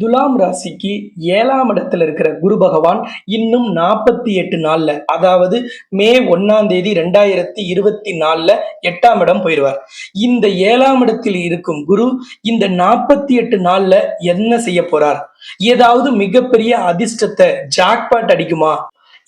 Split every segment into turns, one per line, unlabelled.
துலாம் ராசிக்கு ஏழாம் இடத்துல இருக்கிற குரு பகவான் இன்னும் நாற்பத்தி எட்டு நாள்ல அதாவது மே ஒன்னாம் தேதி ரெண்டாயிரத்தி இருபத்தி நாலுல எட்டாம் இடம் போயிடுவார். இந்த ஏழாம் இடத்தில் இருக்கும் குரு இந்த நாற்பத்தி எட்டு நாள்ல என்ன செய்ய போறார்? ஏதாவது மிகப்பெரிய அதிர்ஷ்டத்தை ஜாக்பாட் அடிக்குமா?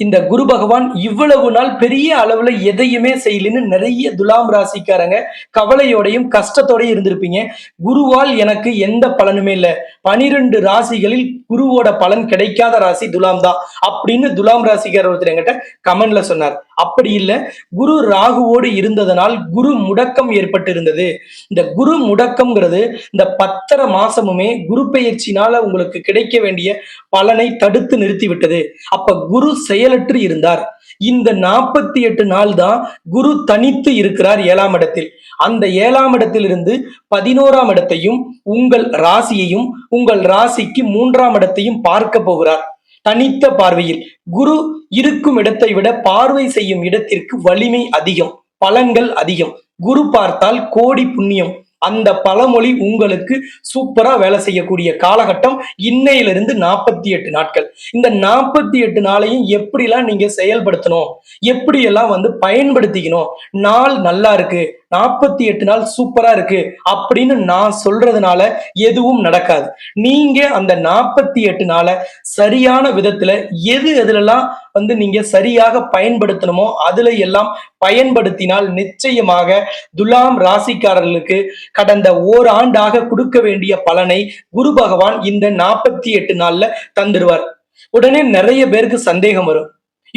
இந்த குரு பகவான் இவ்வளவு நாள் பெரிய அளவுல எதையுமே செய்யலன்னு நிறைய துலாம் ராசிக்காரங்க கவலையோடையும் கஷ்டத்தோடையும் இருந்திருப்பீங்க. குருவால் எனக்கு எந்த பலனுமே இல்லை. பனிரெண்டு ராசிகளில் குருவோட பலன் கிடைக்காத ராசி துலாம் தான் அப்படின்னு துலாம் ராசிக்காரர் ஒருத்தர் என்கிட்ட கமெண்ட்ல சொன்னார். அப்படி இல்லை குரு ராகுவோடு இருந்ததனால் குரு முடக்கம் ஏற்பட்டு இருந்தது இந்த குரு முடக்கம்ங்கிறது இந்த பத்தரை மாசமுமே குரு பெயர்ச்சினால உங்களுக்கு கிடைக்க வேண்டிய பலனை தடுத்து நிறுத்தி விட்டது அப்ப குரு செயலற்று இருந்தார். இந்த நாற்பத்தி எட்டு நாள் தான் குரு தனித்து இருக்கிறார் ஏழாம் இடத்தில். அந்த ஏழாம் இடத்திலிருந்து பதினோராம் இடத்தையும் உங்கள் ராசியையும் உங்கள் ராசிக்கு மூன்றாம் இடத்தையும் பார்க்க போகிறார். தனித்த பார்வையில் குரு இருக்கும் இடத்தை விட பார்வை செய்யும் இடத்திற்கு வலிமை அதிகம் பலன்கள் அதிகம். குரு பார்த்தால் கோடி புண்ணியம். அந்த பழமொழி உங்களுக்கு சூப்பரா வேலை செய்யக்கூடிய காலகட்டம் இன்னையிலிருந்து நாற்பத்தி எட்டு நாட்கள். இந்த நாற்பத்தி எட்டு நாளையும் எப்படிலாம் நீங்க செயல்படுத்தணும்? எப்படியெல்லாம் வந்து பயன்படுத்திக்கணும்? நாள் நல்லா இருக்கு. நாற்பத்தி எட்டு நாள் சூப்பரா இருக்கு அப்படின்னு நான் சொல்றதுனால எதுவும் நடக்காது. நீங்க அந்த நாற்பத்தி எட்டு நாளை சரியான விதத்துல எது எதுலலாம் வந்து நீங்க சரியாக பயன்படுத்தணுமோ அதுல எல்லாம் பயன்படுத்தினால் நிச்சயமாக துலாம் ராசிக்காரர்களுக்கு கடந்த ஓராண்டாக கொடுக்க வேண்டிய பலனை குரு பகவான் இந்த நாற்பத்தி எட்டு நாள்ல தந்துடுவார் உடனே நிறைய பேருக்கு சந்தேகம் வரும்.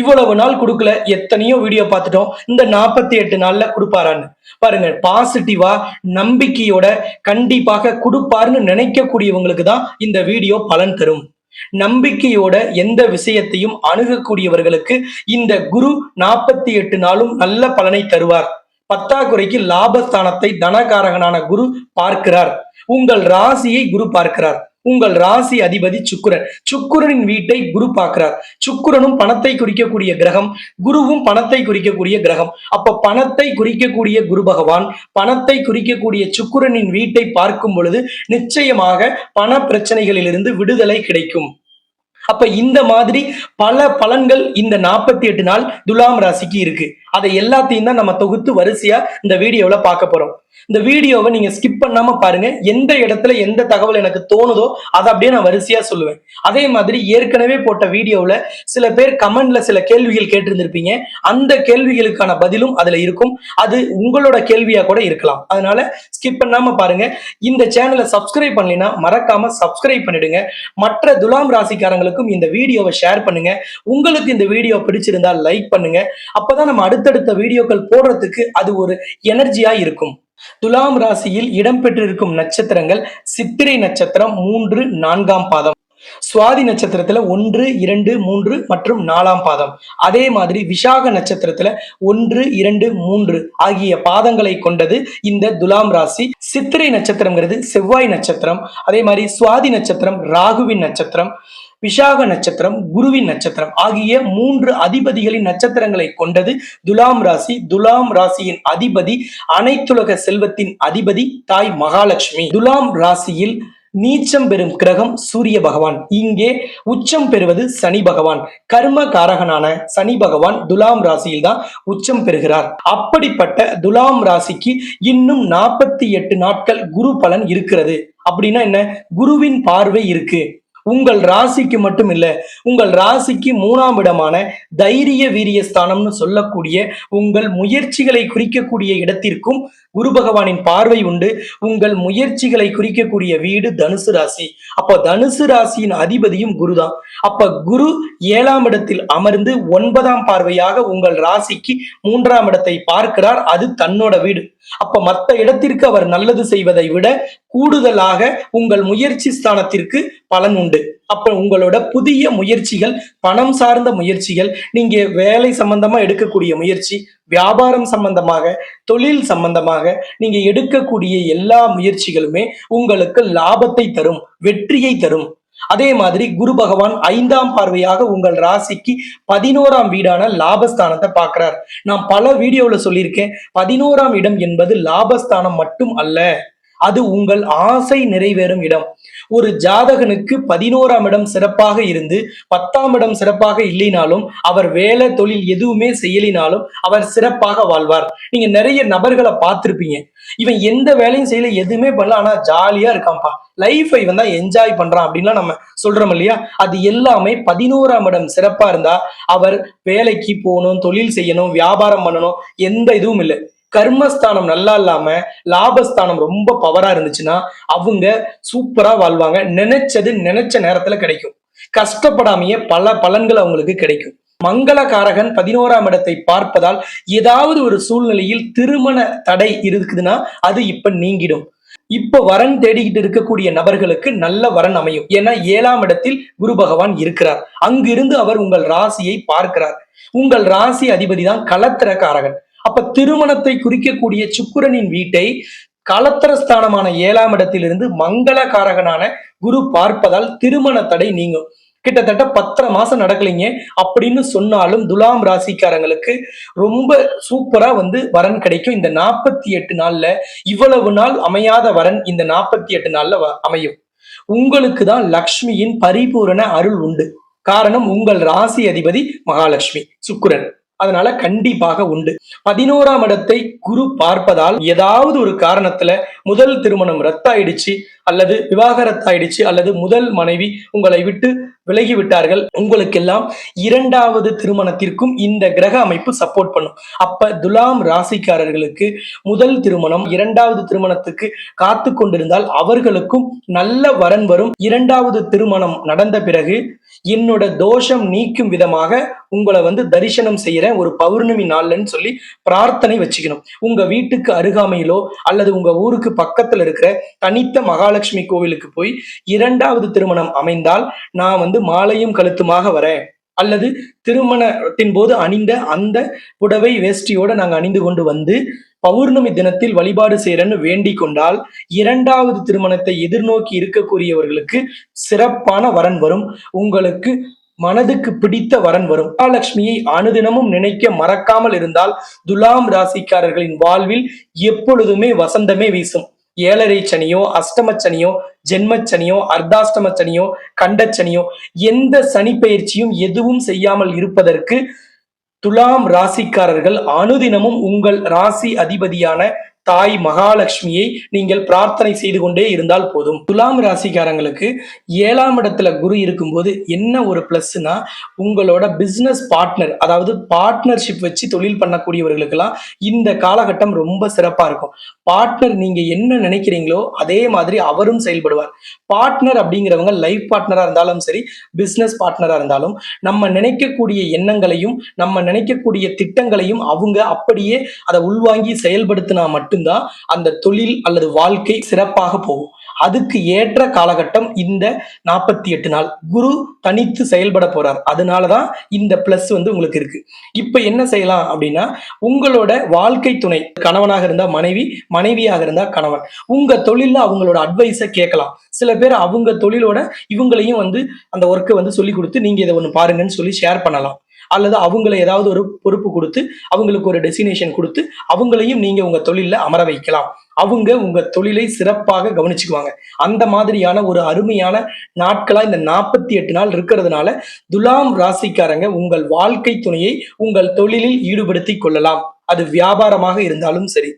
இவ்வளவு நாள் கொடுக்கல எத்தனையோ வீடியோ பார்த்துட்டோம். இந்த நாற்பத்தி எட்டு நாள்ல கொடுப்பாரான்னு. பாருங்க பாசிட்டிவா நம்பிக்கையோட கண்டிப்பாக கொடுப்பாருன்னு நினைக்கக்கூடியவங்களுக்கு தான் இந்த வீடியோ பலன் தரும். நம்பிக்கையோட எந்த விஷயத்தையும் அணுகக்கூடியவர்களுக்கு இந்த குரு நாற்பத்தி எட்டு நாளும் நல்ல பலனை தருவார். பத்தாக்குறைக்கு லாபஸ்தானத்தை தனகாரகனான குரு பார்க்கிறார். உங்கள் ராசியை குரு பார்க்கிறார். உங்கள் ராசி அதிபதி சுக்குரன். சுக்குரனின் வீட்டை குரு பார்க்கிறார். சுக்குரனும் பணத்தை குறிக்கக்கூடிய கிரகம் குருவும் பணத்தை குறிக்கக்கூடிய கிரகம். அப்ப பணத்தை குறிக்கக்கூடிய குரு பகவான் பணத்தை குறிக்கக்கூடிய சுக்குரனின் வீட்டை பார்க்கும் பொழுது நிச்சயமாக பண பிரச்சனைகளிலிருந்து விடுதலை கிடைக்கும். அப்ப இந்த மாதிரி பல பலன்கள் இந்த நாற்பத்தி எட்டு நாள் துலாம் ராசிக்கு இருக்கு. அதை எல்லாத்தையும் தான் நம்ம தொகுத்து வரிசையா இந்த வீடியோல பார்க்க போறோம். இந்த வீடியோவை நீங்க ஸ்கிப் பண்ணாம பாருங்க. எந்த இடத்துல எந்த தகவல் எனக்கு தோணுதோ அதை அப்படியே நான் வரிசையா சொல்லுவேன். அதே மாதிரி ஏற்கனவே போட்ட வீடியோவில் சில பேர் கமெண்ட்ல சில கேள்விகள் கேட்டிருந்திருப்பீங்க. அந்த கேள்விகளுக்கான பதிலும் அதுல இருக்கும். அது உங்களோட கேள்வியா கூட இருக்கலாம். அதனால ஸ்கிப் பண்ணாம பாருங்க. இந்த சேனலை சப்ஸ்கிரைப் பண்ணலைன்னா மறக்காம சப்ஸ்கிரைப் பண்ணிடுங்க. மற்ற துலாம் ராசிக்காரங்களுக்கும் இந்த வீடியோவை ஷேர் பண்ணுங்க. உங்களுக்கு இந்த வீடியோ பிடிச்சிருந்தா லைக் பண்ணுங்க. அப்பதான் நம்ம அடுத்த அடுத்தடுத்த வீடியோக்கள் போடுறதுக்கு அது ஒரு எனர்ஜியா இருக்கும். துலாம் ராசியில் இடம்பெற்றிருக்கும் நட்சத்திரங்கள் சித்திரை நட்சத்திரம் மூன்று நான்காம் பாதம். சுவாதி நட்சத்திரத்துல ஒன்று இரண்டு மூன்று மற்றும் நாலாம் பாதம். அதே மாதிரி விசாக நட்சத்திரத்துல ஒன்று இரண்டு மூன்று ஆகிய பாதங்களை கொண்டது இந்த துலாம் ராசி. சித்திரை நட்சத்திரம்ங்கிறது செவ்வாய் நட்சத்திரம். அதே மாதிரி சுவாதி நட்சத்திரம் ராகுவின் நட்சத்திரம். விசாக நட்சத்திரம் குருவின் நட்சத்திரம் ஆகிய மூன்று அதிபதிகளின் நட்சத்திரங்களை கொண்டது துலாம் ராசி. துலாம் ராசியின் அதிபதி அனைத்துலக செல்வத்தின் அதிபதி தாய் மகாலட்சுமி. துலாம் ராசியில் நீச்சம் பெறும் கிரகம் சூரிய பகவான். இங்கே உச்சம் பெறுவது சனி பகவான். கர்ம காரகனான சனி பகவான் துலாம் ராசியில் தான் உச்சம் பெறுகிறார். அப்படிப்பட்ட துலாம் ராசிக்கு இன்னும் நாற்பத்தி எட்டு நாட்கள் குரு பலன் இருக்கிறது. அப்படின்னா என்ன? குருவின் பார்வை இருக்கு. உங்கள் ராசிக்கு மட்டும் இல்லை உங்கள் ராசிக்கு மூணாம் இடமான தைரிய வீரிய ஸ்தானம்னு சொல்லக்கூடிய உங்கள் முயற்சிகளை குறிக்கக்கூடிய இடத்திற்கும் குரு பகவானின் பார்வை உண்டு. உங்கள் முயற்சிகளை குறிக்கக்கூடிய வீடு தனுசு ராசி. அப்போ தனுசு ராசியின் அதிபதியும் குரு தான் அப்ப குரு ஏழாம் இடத்தில் அமர்ந்து ஒன்பதாம் பார்வையாக உங்கள் ராசிக்கு மூன்றாம் இடத்தை பார்க்கிறார். அது தன்னோட வீடு. அப்ப மற்ற இடத்திற்கு அவர் நல்லது செய்வதை விட கூடுதலாக உங்கள் முயற்சி ஸ்தானத்திற்கு பலன் உண்டு. அப்ப உங்களோட புதிய முயற்சிகள் பணம் சார்ந்த முயற்சிகள் நீங்க வேலை சம்பந்தமா எடுக்கக்கூடிய முயற்சி வியாபாரம் சம்பந்தமாக தொழில் சம்பந்தமாக நீங்க எடுக்கக்கூடிய எல்லா முயற்சிகளுமே உங்களுக்கு லாபத்தை தரும் வெற்றியை தரும். அதே மாதிரி குரு பகவான் ஐந்தாம் பார்வையாக உங்கள் ராசிக்கு பதினோராம் வீடான லாபஸ்தானத்தை பார்க்கிறார். நான் பல வீடியோல சொல்லியிருக்கேன் பதினோராம் இடம் என்பது லாபஸ்தானம் மட்டும் அல்ல. அது உங்கள் ஆசை நிறைவேறும் இடம். ஒரு ஜாதகனுக்கு பதினோராம் இடம் சிறப்பாக இருந்து பத்தாம் இடம் சிறப்பாக இல்லைனாலும் அவர் வேலை தொழில் எதுவுமே செய்யலினாலும் அவர் சிறப்பாக வாழ்வார். நீங்க நிறைய நபர்களை பார்த்திருப்பீங்க. இவன் எந்த வேலையும் செய்யல எதுவுமே பண்ணல ஆனா ஜாலியா இருக்கான்ப்பா. லைஃபை இவன் தான் என்ஜாய் பண்றான் அப்படின்லாம் நம்ம சொல்றோம் இல்லையா? அது எல்லாமே பதினோராம் இடம் சிறப்பா இருந்தா அவர் வேலைக்கு போகணும் தொழில் செய்யணும் வியாபாரம் பண்ணணும் எந்த இதுவும் இல்லை. கர்மஸ்தானம் நல்லா இல்லாம லாபஸ்தானம் ரொம்ப பவரா இருந்துச்சுன்னா அவங்க சூப்பரா வாழ்வாங்க. நினைச்சது நினைச்ச நேரத்துல கிடைக்கும். கஷ்டப்படாமையே பல பலன்கள் அவங்களுக்கு கிடைக்கும். மங்களகாரகன் பதினோராம் இடத்தை பார்ப்பதால் ஏதாவது ஒரு சூழ்நிலையில் திருமண தடை இருக்குதுன்னா அது இப்ப நீங்கிடும். இப்ப வரன் தேடிக்கிட்டு இருக்கக்கூடிய நபர்களுக்கு நல்ல வரன் அமையும். ஏன்னா ஏழாம் இடத்தில் குரு பகவான் இருக்கிறார். அங்கிருந்து அவர் உங்கள் ராசியை பார்க்கிறார். உங்கள் ராசி அதிபதி தான் கலத்திரக்காரகன் அப்ப திருமணத்தை குறிக்கக்கூடிய சுக்கிரனின் வீட்டை கலத்திரஸ்தானமான ஏழாம் இடத்திலிருந்து மங்களகாரகனான குரு பார்ப்பதால் திருமண தடை நீங்கும். கிட்டத்தட்ட பத்தரை மாசம் நடக்கலைங்க. அப்படின்னு சொன்னாலும் துலாம் ராசிக்காரங்களுக்கு ரொம்ப சூப்பரா வந்து வரன் கிடைக்கும். இந்த நாற்பத்தி எட்டு நாள்ல இவ்வளவு நாள் அமையாத வரன் இந்த நாற்பத்தி எட்டு நாள்ல வ- அமையும். உங்களுக்கு தான் லக்ஷ்மியின் பரிபூரண அருள் உண்டு. காரணம் உங்கள் ராசி அதிபதி மகாலட்சுமி சுக்கிரன். அதனால கண்டிப்பாக உண்டு. பதினோராம் இடத்தை குரு பார்ப்பதால் ஏதாவது ஒரு காரணத்துல முதல் திருமணம் ரத்தாயிடுச்சு அல்லது விவாகரத்தாயிடுச்சு அல்லது முதல் மனைவி உங்களை விட்டு விலகி விட்டார்கள் உங்களுக்கெல்லாம் இரண்டாவது திருமணத்திற்கும் இந்த கிரக அமைப்பு சப்போர்ட் பண்ணும். அப்ப துலாம் ராசிக்காரர்களுக்கு முதல் திருமணம் இரண்டாவது திருமணத்துக்கு காத்து கொண்டிருந்தால் அவர்களுக்கும் நல்ல வரன் வரும். இரண்டாவது திருமணம் நடந்த பிறகு என்னோட தோஷம் நீக்கும் விதமாக உங்களை வந்து தரிசனம் செய்யறேன் ஒரு பௌர்ணமி நாள்லன்னு சொல்லி பிரார்த்தனை வச்சுக்கணும். உங்க வீட்டுக்கு அருகாமையிலோ அல்லது உங்க ஊருக்கு பக்கத்துல இருக்கிற தனித்த மகாலட்சுமி கோவிலுக்கு போய் இரண்டாவது திருமணம் அமைந்தால் நான் வந்து மாலையும் கழுத்துமாக வரேன். அல்லது திருமணத்தின் போது அணிந்த அந்த புடவை வேஷ்டியோட நாங்கள் அணிந்து கொண்டு வந்து பௌர்ணமி தினத்தில் வழிபாடு செய்யறன்னு வேண்டிக் கொண்டால் இரண்டாவது திருமணத்தை எதிர்நோக்கி இருக்கக்கூடியவர்களுக்கு சிறப்பான வரன் வரும். உங்களுக்கு மனதுக்கு பிடித்த வரன் வரும். மகாலட்சுமியை அனுதினமும் நினைக்க மறக்காமல் இருந்தால் துலாம் ராசிக்காரர்களின் வாழ்வில் எப்பொழுதுமே வசந்தமே வீசும். ஏழரை சனியோ அஷ்டம சனியோ ஜென்மச்சனியோ அர்த்தாஷ்டம சனியோ கண்டச்சனியோ எந்த சனி பயிற்சியும் எதுவும் செய்யாமல் இருப்பதற்கு துலாம் ராசிக்காரர்கள் அனுதினமும் உங்கள் ராசி அதிபதியான தாய் மகாலட்சுமியை நீங்கள் பிரார்த்தனை செய்து கொண்டே இருந்தால் போதும். துலாம் ராசிக்காரங்களுக்கு ஏழாம் இடத்துல குரு இருக்கும்போது என்ன ஒரு பிளஸ்னா உங்களோட பிசினஸ் பார்ட்னர் அதாவது பார்ட்னர்ஷிப் வச்சு தொழில் பண்ணக்கூடியவர்களுக்கெல்லாம் இந்த காலகட்டம் ரொம்ப சிறப்பா இருக்கும். பார்ட்னர் நீங்க என்ன நினைக்கிறீங்களோ அதே மாதிரி அவரும் செயல்படுவார். பார்ட்னர் அப்படிங்கிறவங்க லைஃப் பார்ட்னரா இருந்தாலும் சரி பிசினஸ் பார்ட்னரா இருந்தாலும் நம்ம நினைக்கக்கூடிய எண்ணங்களையும் நம்ம நினைக்கக்கூடிய திட்டங்களையும் அவங்க அப்படியே அதை உள்வாங்கி செயல்படுத்தினா மட்டும் மட்டும்தான் அந்த தொழில் அல்லது வாழ்க்கை சிறப்பாக போகும். அதுக்கு ஏற்ற காலகட்டம் இந்த நாற்பத்தி எட்டு நாள். குரு தனித்து செயல்பட போறார். அதனாலதான் இந்த பிளஸ் வந்து உங்களுக்கு இருக்கு. இப்ப என்ன செய்யலாம் அப்படின்னா உங்களோட வாழ்க்கை துணை கணவனாக இருந்தா மனைவி மனைவியாக இருந்தா கணவன். உங்க தொழில அவங்களோட அட்வைஸை கேட்கலாம். சில பேர் அவங்க தொழிலோட இவங்களையும் வந்து அந்த ஒர்க்கை வந்து சொல்லி கொடுத்து நீங்க இதை ஒன்று பாருங்கன்னு சொல்லி ஷேர் பண்ணலாம். அல்லது அவங்கள ஏதாவது ஒரு பொறுப்பு கொடுத்து அவங்களுக்கு ஒரு டெஸ்டினேஷன் கொடுத்து அவங்களையும் நீங்க உங்க தொழில அமர வைக்கலாம். அவங்க உங்க தொழிலை சிறப்பாக கவனிச்சுக்குவாங்க. அந்த மாதிரியான ஒரு அருமையான நாட்களா இந்த நாற்பத்தி எட்டு நாள் இருக்கிறதுனால துலாம் ராசிக்காரங்க உங்கள் வாழ்க்கை துணையை உங்கள் தொழிலில் ஈடுபடுத்தி கொள்ளலாம். அது வியாபாரமாக இருந்தாலும் சரி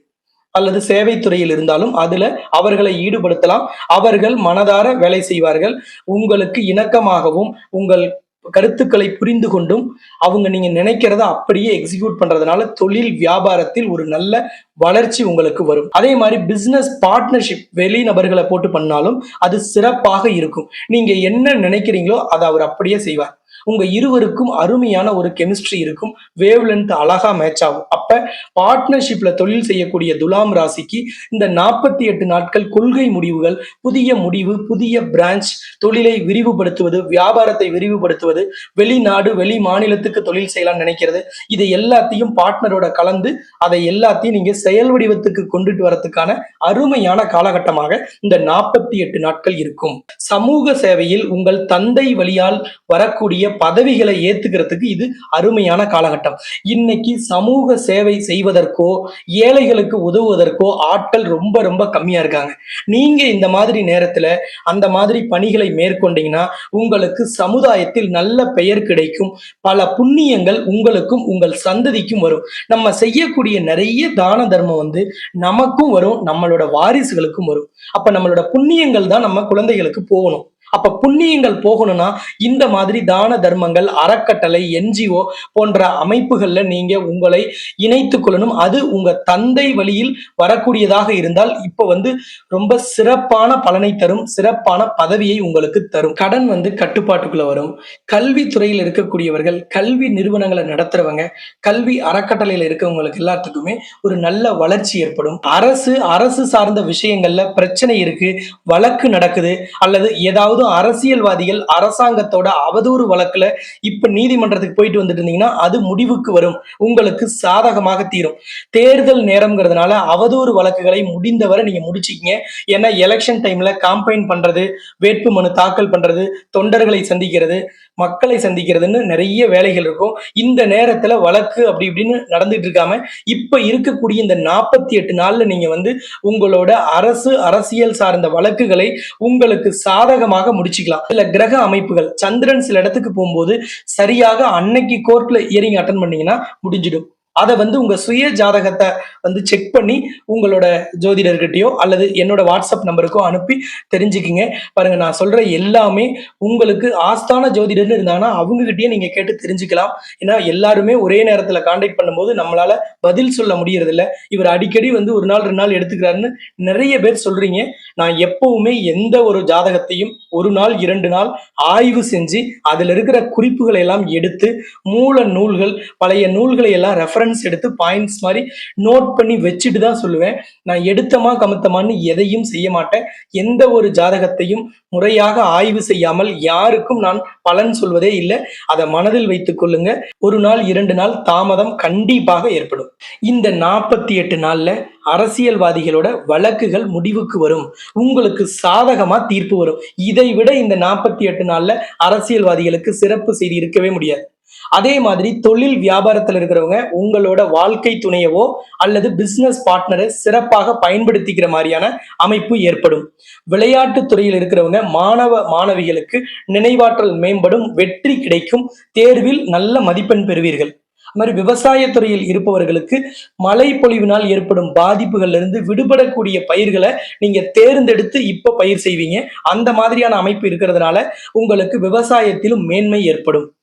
அல்லது சேவை துறையில் இருந்தாலும் அதுல அவர்களை ஈடுபடுத்தலாம். அவர்கள் மனதார வேலை செய்வார்கள். உங்களுக்கு இணக்கமாகவும் உங்கள் கருத்துக்களை புரிந்து கொண்டும் அவங்க நீங்க நினைக்கிறத அப்படியே எக்ஸிக்யூட் பண்றதுனால தொழில் வியாபாரத்தில் ஒரு நல்ல வளர்ச்சி உங்களுக்கு வரும். அதே மாதிரி பிசினஸ் பார்ட்னர்ஷிப் வெளி நபர்களை போட்டு பண்ணாலும் அது சிறப்பாக இருக்கும். நீங்க என்ன நினைக்கிறீங்களோ அதை அவர் அப்படியே செய்வார். உங்க இருவருக்கும் அருமையான ஒரு கெமிஸ்ட்ரி இருக்கும். வேவ் லென்த் அழகா மேட்ச் ஆகும். அப்ப பார்ட்னர்ஷிப்ல தொழில் செய்யக்கூடிய துலாம் ராசிக்கு இந்த நாற்பத்தி எட்டு நாட்கள் கொள்கை முடிவுகள் புதிய முடிவு புதிய பிரான்ச் தொழிலை விரிவுபடுத்துவது வியாபாரத்தை விரிவுபடுத்துவது வெளிநாடு வெளி மாநிலத்துக்கு தொழில் செய்யலாம் நினைக்கிறது. இது எல்லாத்தையும் பார்ட்னரோட கலந்து அதை எல்லாத்தையும் நீங்க செயல் வடிவத்துக்கு கொண்டுட்டு வரதுக்கான அருமையான காலகட்டமாக இந்த நாற்பத்தி எட்டு நாட்கள் இருக்கும். சமூக சேவையில் உங்கள் தந்தை வழியால் வரக்கூடிய பதவிகளை ஏத்துக்கிறதுக்கு இது அருமையான காலகட்டம். இன்னைக்கு சமூக சேவை செய்வதற்கோ ஏழைகளுக்கு உதவுவதற்கோ ஆட்கள் ரொம்ப ரொம்ப கம்மியா இருக்காங்க. நீங்க இந்த மாதிரி நேரத்துல அந்த மாதிரி பணிகளை மேற்கொண்டீங்கன்னா உங்களுக்கு சமுதாயத்தில் நல்ல பெயர் கிடைக்கும். பல புண்ணியங்கள் உங்களுக்கும் உங்கள் சந்ததிக்கும் வரும். நம்ம செய்யக்கூடிய நிறைய தான தர்மம் வந்து நமக்கும் வரும் நம்மளோட வாரிசுகளுக்கும் வரும். அப்ப நம்மளோட புண்ணியங்கள் தான் நம்ம குழந்தைகளுக்கு போகணும். அப்ப புண்ணியங்கள் போகணும்னா இந்த மாதிரி தான தர்மங்கள் அறக்கட்டளை என்ஜிஓ போன்ற அமைப்புகள்ல நீங்க உங்களை இணைத்துக் கொள்ளணும். அது உங்க தந்தை வழியில் வரக்கூடியதாக இருந்தால் இப்ப வந்து ரொம்ப சிறப்பான பலனை தரும் சிறப்பான பதவியை உங்களுக்கு தரும். கடன் வந்து கட்டுப்பாட்டுக்குள்ள வரும். கல்வித்துறையில் இருக்கக்கூடியவர்கள் கல்வி நிறுவனங்களை நடத்துறவங்க கல்வி அறக்கட்டளையில இருக்கவங்களுக்கு எல்லாத்துக்குமே ஒரு நல்ல வளர்ச்சி ஏற்படும். அரசு அரசு சார்ந்த விஷயங்கள்ல பிரச்சனை இருக்கு வழக்கு நடக்குது அல்லது ஏதாவது அரசியல்வாதிகள் அரசாங்கத்தோட அவதூறு வழக்குல இப்ப நீதிமன்றத்துக்கு போயிட்டு வந்துட்டு இருந்தீங்கன்னா அது முடிவுக்கு வரும். உங்களுக்கு சாதகமாக தீரும். தேர்தல் நேரம்ங்கிறதுனால அவதூறு வழக்குகளை முடிந்தவரை நீங்க முடிச்சுக்கிங்க. ஏன்னா எலெக்ஷன் டைம்ல காம்பைன் பண்றது வேட்பு மனு தாக்கல் பண்றது தொண்டர்களை சந்திக்கிறது மக்களை சந்திக்கிறதுன்னு நிறைய வேலைகள் இருக்கும். இந்த நேரத்துல வழக்கு அப்படி இப்படின்னு நடந்துட்டு இருக்காம இப்ப இருக்கக்கூடிய இந்த நாற்பத்தி எட்டு நாள்ல நீங்க வந்து உங்களோட அரசு அரசியல் சார்ந்த வழக்குகளை உங்களுக்கு சாதகமாக முடிச்சுக்கலாம். சில கிரக அமைப்புகள் சந்திரன் சில இடத்துக்கு போகும்போது சரியாக அன்னைக்கு கோர்ட்ல இயரிங் அட்டன் பண்ணீங்கன்னா முடிஞ்சிடும். அதை வந்து உங்க சுய ஜாதகத்தை வந்து செக் பண்ணி உங்களோட ஜோதிடர்கிட்டயோ அல்லது என்னோட வாட்ஸ்அப் நம்பருக்கோ அனுப்பி தெரிஞ்சுக்கிங்க. பாருங்க நான் சொல்ற எல்லாமே உங்களுக்கு ஆஸ்தான ஜோதிடர்னு இருந்தாங்கன்னா அவங்க கிட்டயே நீங்க கேட்டு தெரிஞ்சுக்கலாம். ஏன்னா எல்லாருமே ஒரே நேரத்துல கான்டாக்ட் பண்ணும்போது நம்மளால பதில் சொல்ல முடியறது இல்ல இவர் அடிக்கடி வந்து ஒரு நாள் ரெண்டு நாள் எடுத்துக்கிறாருன்னு நிறைய பேர் சொல்றீங்க. நான் எப்பவுமே எந்த ஒரு ஜாதகத்தையும் ஒரு நாள் இரண்டு நாள் ஆய்வு செஞ்சு அதுல இருக்கிற குறிப்புகளை எல்லாம் எடுத்து மூல நூல்கள் பழைய நூல்களை எல்லாம் ரெஃபரன்ஸ் எடுத்து பாயிண்ட்ஸ் மாதிரி நோட் பண்ணி வச்சுட்டு தான் சொல்லுவேன். நான் எடுத்தமா கமுத்தமான்னு எதையும் செய்ய மாட்டேன். எந்த ஒரு ஜாதகத்தையும் முறையாக ஆய்வு செய்யாமல் யாருக்கும் நான் பலன் சொல்வதே இல்லை. அதை மனதில் வைத்துக் கொள்ளுங்க. ஒரு நாள் இரண்டு நாள் தாமதம் கண்டிப்பாக ஏற்படும். இந்த நாற்பத்தி எட்டு நாள்ல அரசியல்வாதிகளோட வழக்குகள் முடிவுக்கு வரும். உங்களுக்கு சாதகமா தீர்ப்பு வரும். இதை விட இந்த நாற்பத்தி எட்டு நாள்ல அரசியல்வாதிகளுக்கு சிறப்பு செய்தி இருக்கவே முடியாது. அதே மாதிரி தொழில் வியாபாரத்தில் இருக்கிறவங்க உங்களோட வாழ்க்கை துணையவோ அல்லது பிசினஸ் பார்ட்னரை சிறப்பாக பயன்படுத்திக்கிற மாதிரியான அமைப்பு ஏற்படும். விளையாட்டு துறையில் இருக்கிறவங்க மாணவ மாணவிகளுக்கு நினைவாற்றல் மேம்படும் வெற்றி கிடைக்கும் தேர்வில் நல்ல மதிப்பெண் பெறுவீர்கள். மாதிரி விவசாயத்துறையில் இருப்பவர்களுக்கு மழை பொழிவினால் ஏற்படும் பாதிப்புகள்ல இருந்து விடுபடக்கூடிய பயிர்களை நீங்க தேர்ந்தெடுத்து இப்ப பயிர் செய்வீங்க. அந்த மாதிரியான அமைப்பு இருக்கிறதுனால உங்களுக்கு விவசாயத்திலும் மேன்மை ஏற்படும்.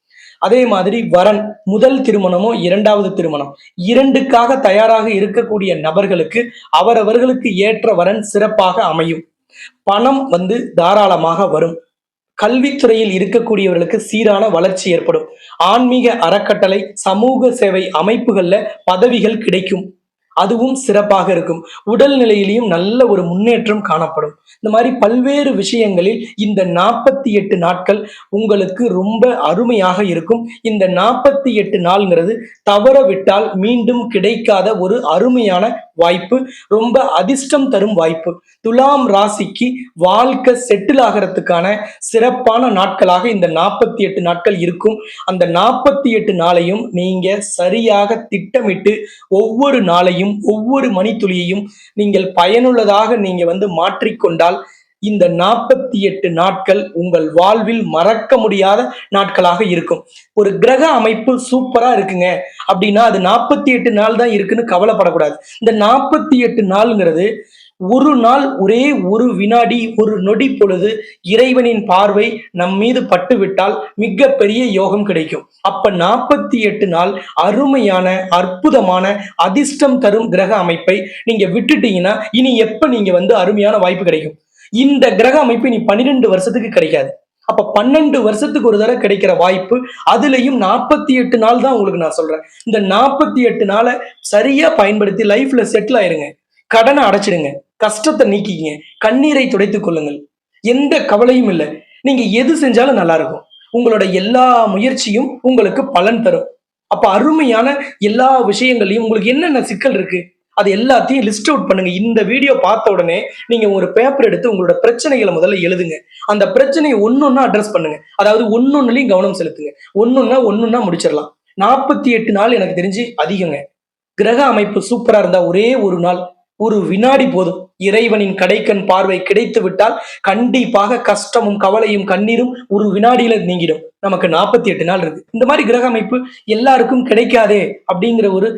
அதே மாதிரி வரன் முதல் திருமணமோ இரண்டாவது திருமணம். இரண்டுக்காக தயாராக இருக்கக்கூடிய நபர்களுக்கு அவரவர்களுக்கு ஏற்ற வரன் சிறப்பாக அமையும். பணம் வந்து தாராளமாக வரும். கல்வித்துறையில் இருக்கக்கூடியவர்களுக்கு சீரான வளர்ச்சி ஏற்படும். ஆன்மீக அறக்கட்டளை சமூக சேவை அமைப்புகள்ல பதவிகள் கிடைக்கும். அதுவும் சிறப்பாக இருக்கும். உடல் நிலையிலையும் நல்ல ஒரு முன்னேற்றம் காணப்படும். இந்த மாதிரி பல்வேறு விஷயங்களில் இந்த நாற்பத்தி எட்டு நாட்கள் உங்களுக்கு ரொம்ப அருமையாக இருக்கும். இந்த நாற்பத்தி எட்டு நாள்ங்கிறது தவற விட்டால் மீண்டும் கிடைக்காத ஒரு அருமையான வாய்ப்பு ரொம்ப அதிர்ஷ்டம் தரும் வாய்ப்பு. துலாம் ராசிக்கு வாழ்க்கை செட்டில் ஆகிறதுக்கான சிறப்பான நாட்களாக இந்த நாற்பத்தி எட்டு நாட்கள் இருக்கும். அந்த நாற்பத்தி எட்டு நாளையும் நீங்க சரியாக திட்டமிட்டு ஒவ்வொரு நாளையும் ஒவ்வொரு மணித்துளியையும் நீங்கள் பயனுள்ளதாக நீங்க வந்து மாற்றிக்கொண்டால் இந்த நாற்பத்தி எட்டு நாட்கள் உங்கள் வாழ்வில் மறக்க முடியாத நாட்களாக இருக்கும். ஒரு கிரக அமைப்பு சூப்பரா இருக்குங்க. அப்படின்னா அது நாற்பத்தி எட்டு நாள் தான் இருக்குன்னு கவலைப்படக்கூடாது. இந்த நாற்பத்தி எட்டு நாளுங்கிறது ஒரு நாள் ஒரே ஒரு வினாடி ஒரு நொடி பொழுது இறைவனின் பார்வை நம் மீது பட்டுவிட்டால் மிக பெரிய யோகம் கிடைக்கும். அப்ப நாற்பத்தி எட்டு நாள் அருமையான அற்புதமான அதிர்ஷ்டம் தரும் கிரக அமைப்பை நீங்க விட்டுட்டீங்கன்னா இனி எப்ப நீங்க வந்து அருமையான வாய்ப்பு கிடைக்கும்? இந்த கிரக அமைப்பு இனி பன்னிரெண்டு வருஷத்துக்கு கிடைக்காது. அப்ப பன்னெண்டு வருஷத்துக்கு ஒரு தடவை கிடைக்கிற வாய்ப்பு அதுலயும் நாற்பத்தி எட்டு நாள் தான் உங்களுக்கு நான் சொல்றேன். இந்த நாற்பத்தி எட்டு நாளை சரியா பயன்படுத்தி லைஃப்ல செட்டில் ஆயிருங்க. கடனை அடைச்சிடுங்க. கஷ்டத்தை நீக்கிக்கிங்க. கண்ணீரை துடைத்துக் கொள்ளுங்கள். எந்த கவலையும் இல்லை. நீங்க எது செஞ்சாலும் நல்லா இருக்கும். உங்களோட எல்லா முயற்சியும் உங்களுக்கு பலன் தரும். அப்ப அருமையான எல்லா விஷயங்களையும் உங்களுக்கு என்னென்ன சிக்கல் இருக்கு அது எல்லாத்தையும் லிஸ்ட் அவுட் பண்ணுங்க. இந்த வீடியோ பார்த்த உடனே நீங்க ஒரு பேப்பர் எடுத்து உங்களோட பிரச்சனைகளை முதல்ல எழுதுங்க. அந்த பிரச்சனையை ஒன்னொன்னா அட்ரஸ் பண்ணுங்க. அதாவது ஒன்னொன்னுலயும் கவனம் செலுத்துங்க. ஒன்னொன்னா ஒன்னொன்னா முடிச்சிடலாம். நாற்பத்தி எட்டு நாள் எனக்கு தெரிஞ்சு அதிகங்க. கிரக அமைப்பு சூப்பரா இருந்தா ஒரே ஒரு நாள் ஒரு வினாடி போதும். இறைவனின் கடைக்கண் பார்வை கிடைத்து விட்டால் கண்டிப்பாக கஷ்டமும் கவலையும் கண்ணீரும் ஒரு வினாடியில நீங்கிடும். நமக்கு நாற்பத்தி எட்டு நாள் இருக்கு. இந்த மாதிரி கிரக அமைப்பு எல்லாருக்கும் கிடைக்காதே அப்படிங்கிற ஒரு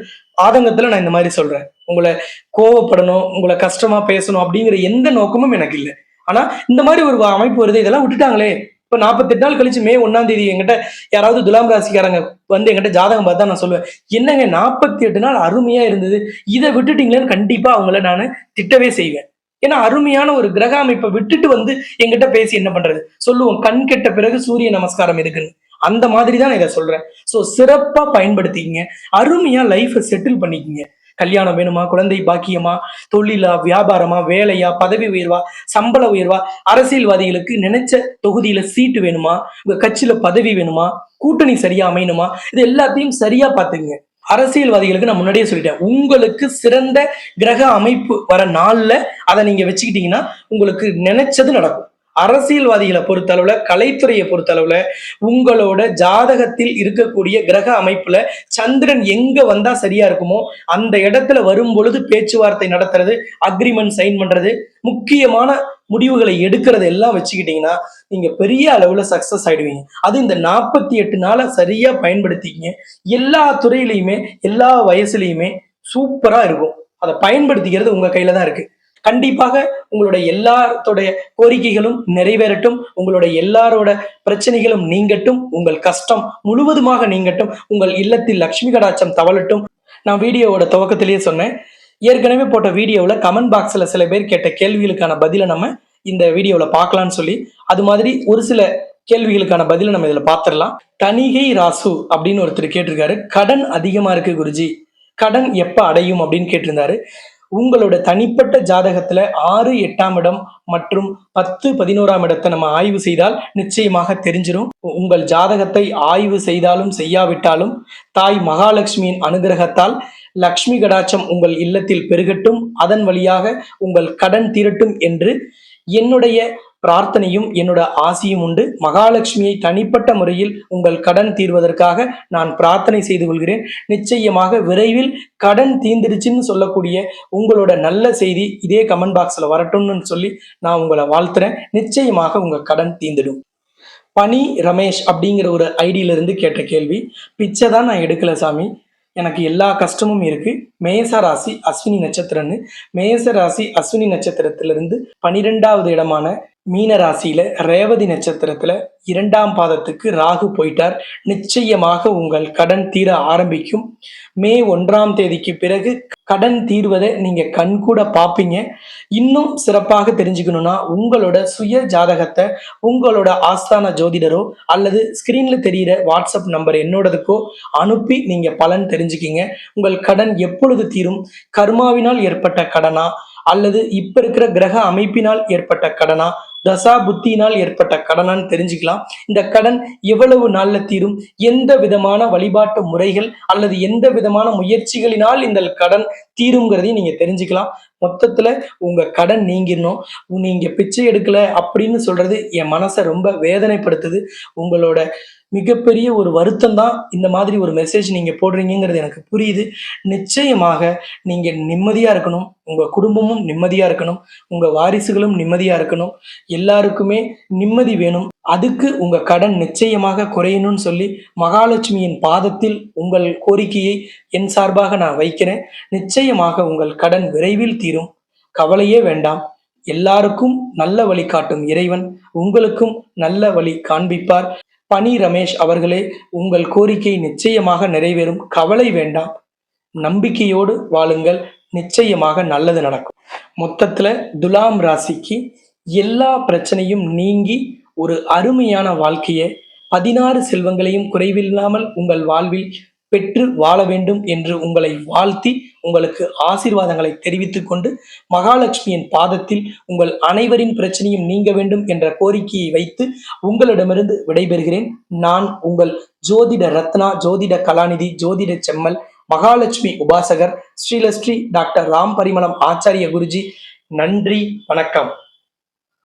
ஆதங்கத்துல நான் இந்த மாதிரி சொல்றேன். உங்களை கோவப்படணும் உங்களை கஷ்டமா பேசணும் அப்படிங்கிற எந்த நோக்கமும் எனக்கு இல்லை. ஆனா இந்த மாதிரி ஒரு அமைப்பு வருது இதெல்லாம் விட்டுட்டாங்களே. இப்போ நாற்பத்தெட்டு நாள் கழிச்சு மே ஒன்னாம் தேதி என்கிட்ட யாராவது துலாம் ராசிக்காரங்க வந்து என்கிட்ட ஜாதகம் பார்த்தா நான் சொல்லுவேன் என்னங்க நாற்பத்தி எட்டு நாள் அருமையா இருந்தது. இதை விட்டுட்டீங்களேன்னு கண்டிப்பா அவங்கள நான் திட்டவே செய்வேன். ஏன்னா அருமையான ஒரு கிரக அமைப்பை விட்டுட்டு வந்து என்கிட்ட பேசி என்ன பண்றது? சொல்லுவோம் கண் கெட்ட பிறகு சூரிய நமஸ்காரம் இருக்குன்னு. அந்த மாதிரி தான் நான் இதை சொல்றேன். ஸோ சிறப்பா பயன்படுத்திக்கிங்க. அருமையா லைஃப்பை செட்டில் பண்ணிக்கிங்க. கல்யாணம் வேணுமா? குழந்தை பாக்கியமா? தொழிலா? வியாபாரமா? வேலையா? பதவி உயர்வா? சம்பள உயர்வா? அரசியல்வாதிகளுக்கு நினைச்ச தொகுதியில சீட்டு வேணுமா? உங்க கட்சியில பதவி வேணுமா? கூட்டணி சரியா அமையணுமா? இது எல்லாத்தையும் சரியா பாத்துங்க அரசியல்வாதிகளுக்கு நான் முன்னாடியே சொல்லிட்டேன். உங்களுக்கு சிறந்த கிரக அமைப்பு வர நாள்ல அதை நீங்க வச்சுக்கிட்டீங்கன்னா உங்களுக்கு நினைச்சது நடக்கும். அரசியல்வாதிகளை பொறுத்தளவுல கலைத்துறையை பொறுத்தளவுல உங்களோட ஜாதகத்தில் இருக்கக்கூடிய கிரக அமைப்புல சந்திரன் எங்க வந்தா சரியா இருக்குமோ அந்த இடத்துல வரும் பொழுது பேச்சுவார்த்தை நடத்துறது அக்ரிமெண்ட் சைன் பண்றது முக்கியமான முடிவுகளை எடுக்கிறது எல்லாம் வச்சுக்கிட்டீங்கன்னா நீங்க பெரிய அளவுல சக்சஸ் ஆயிடுவீங்க. அது இந்த நாற்பத்தி எட்டு நாளை சரியா பயன்படுத்திக்கிங்க. எல்லா துறையிலையுமே எல்லா வயசுலையுமே சூப்பரா இருக்கும். அதை பயன்படுத்திக்கிறது உங்க கையில தான் இருக்கு. கண்டிப்பாக உங்களுடைய எல்லாத்தோடைய கோரிக்கைகளும் நிறைவேறட்டும். உங்களுடைய எல்லாரோட பிரச்சனைகளும் நீங்கட்டும். உங்கள் கஷ்டம் முழுவதுமாக நீங்கட்டும். உங்கள் இல்லத்தில் லக்ஷ்மி கடாட்சம் தவழட்டும் நான் வீடியோவோட துவக்கத்திலேயே சொன்னேன். ஏற்கனவே போட்ட வீடியோவில் கமெண்ட் பாக்ஸில் சில பேர் கேட்ட கேள்விகளுக்கான பதிலை நம்ம இந்த வீடியோவில் பார்க்கலாம்னு சொல்லி அது மாதிரி ஒரு சில கேள்விகளுக்கான பதிலை நம்ம இதில் பார்த்துடலாம். தணிகை ராசு அப்படின்னு ஒருத்தர் கேட்டிருக்காரு. கடன் அதிகமாக இருக்கு குருஜி. கடன் எப்போ அடையும் அப்படின்னு கேட்டிருந்தாரு. உங்களோட தனிப்பட்ட ஜாதகத்துல ஆறு எட்டாம் இடம் மற்றும் பத்து பதினோராம் இடத்தை நம்ம ஆய்வு செய்தால் நிச்சயமாக தெரிஞ்சிடும் உங்கள் ஜாதகத்தை ஆய்வு செய்தாலும் செய்யாவிட்டாலும் தாய் மகாலட்சுமியின் அனுகிரகத்தால் லக்ஷ்மி கடாட்சம் உங்கள் இல்லத்தில் பெருகட்டும். அதன் வழியாக உங்கள் கடன் தீரட்டும் என்று என்னுடைய பிரார்த்தனையும் என்னோட ஆசியும் உண்டு. மகாலட்சுமியை தனிப்பட்ட முறையில் உங்கள் கடன் தீர்வதற்காக நான் பிரார்த்தனை செய்து கொள்கிறேன். நிச்சயமாக விரைவில் கடன் தீர்ந்துடுச்சுன்னு சொல்லக்கூடிய உங்களோட நல்ல செய்தி இதே கமெண்ட் பாக்ஸில் வரட்டும்னு சொல்லி நான் உங்களை வாழ்த்துறேன். நிச்சயமாக உங்கள் கடன் தீர்ந்துடும். பனி ரமேஷ் அப்படிங்கிற ஒரு ஐடியிலிருந்து கேட்ட கேள்வி பிச்சை தான் நான் எடுக்கல சாமி. எனக்கு எல்லா கஷ்டமும் இருக்கு. மேச ராசி அஸ்வினி நட்சத்திரம்னு. மேச ராசி அஸ்வினி நட்சத்திரத்திலிருந்து பனிரெண்டாவது இடமான மீன ராசியில ரேவதி நட்சத்திரத்துல இரண்டாம் பாதத்துக்கு ராகு போயிட்டார். நிச்சயமாக உங்கள் கடன் தீர ஆரம்பிக்கும். மே ஒன்றாம் தேதிக்கு பிறகு கடன் தீர்வதை நீங்க கண்கூட பார்ப்பீங்க இன்னும் சிறப்பாக தெரிஞ்சுக்கணும்னா உங்களோட சுய ஜாதகத்தை உங்களோட ஆஸ்தான ஜோதிடரோ அல்லது ஸ்கிரீன்ல தெரியிற வாட்ஸ்அப் நம்பர் என்னோடதுக்கோ அனுப்பி நீங்க பலன் தெரிஞ்சுக்கிங்க. உங்கள் கடன் எப்பொழுது தீரும்? கர்மாவினால் ஏற்பட்ட கடனா? அல்லது இப்ப இருக்கிற கிரக அமைப்பினால் ஏற்பட்ட கடனா? தசா புத்தியினால் ஏற்பட்ட கடனான்னு தெரிஞ்சுக்கலாம். இந்த கடன் எவ்வளவு நாள்ல தீரும்? எந்த விதமான வழிபாட்டு முறைகள் அல்லது எந்த விதமான முயற்சிகளினால் இந்த கடன் தீருங்கிறதையும் நீங்க தெரிஞ்சுக்கலாம். மொத்தத்தில் உங்கள் கடன் நீங்கிடணும். நீங்கள் பிச்சை எடுக்கலை அப்படின்னு சொல்கிறது என் மனசை ரொம்ப வேதனைப்படுத்துது. உங்களோட மிகப்பெரிய ஒரு வருத்தம் தான் இந்த மாதிரி ஒரு மெசேஜ் நீங்கள் போடுறீங்கிறது எனக்கு புரியுது. நிச்சயமாக நீங்கள் நிம்மதியாக இருக்கணும். உங்கள் குடும்பமும் நிம்மதியாக இருக்கணும். உங்கள் வாரிசுகளும் நிம்மதியாக இருக்கணும். எல்லாருக்குமே நிம்மதி வேணும். அதுக்கு உங்க கடன் நிச்சயமாக குறையணும்னு சொல்லி மகாலட்சுமியின் பாதத்தில் உங்கள் கோரிக்கையை என் சார்பாக நான் வைக்கிறேன். நிச்சயமாக உங்கள் கடன் விரைவில் தீரும். கவலையே வேண்டாம். எல்லாருக்கும் நல்ல வழி காட்டும் இறைவன் உங்களுக்கும் நல்ல வழி காண்பிப்பார். பனி ரமேஷ் அவர்களே உங்கள் கோரிக்கை நிச்சயமாக நிறைவேறும். கவலை வேண்டாம். நம்பிக்கையோடு வாழுங்கள். நிச்சயமாக நல்லது நடக்கும். மொத்தத்துல துலாம் ராசிக்கு எல்லா பிரச்சனையும் நீங்கி ஒரு அருமையான வாழ்க்கையை பதினாறு செல்வங்களையும் குறைவில்லாமல் உங்கள் வாழ்வில் பெற்று வாழ வேண்டும் என்று உங்களை வாழ்த்தி உங்களுக்கு ஆசீர்வாதங்களை தெரிவித்துக் கொண்டு மகாலட்சுமியின் பாதத்தில் உங்கள் அனைவரின் பிரச்சனையும் நீங்க வேண்டும் என்ற கோரிக்கையை வைத்து உங்களிடமிருந்து விடைபெறுகிறேன். நான் உங்கள் ஜோதிட ரத்னா ஜோதிட கலாநிதி ஜோதிட செம்மல் மகாலட்சுமி உபாசகர் ஸ்ரீலஸ்ரீ டாக்டர் ராம் பரிமளம் ஆச்சாரிய குருஜி. நன்றி வணக்கம்.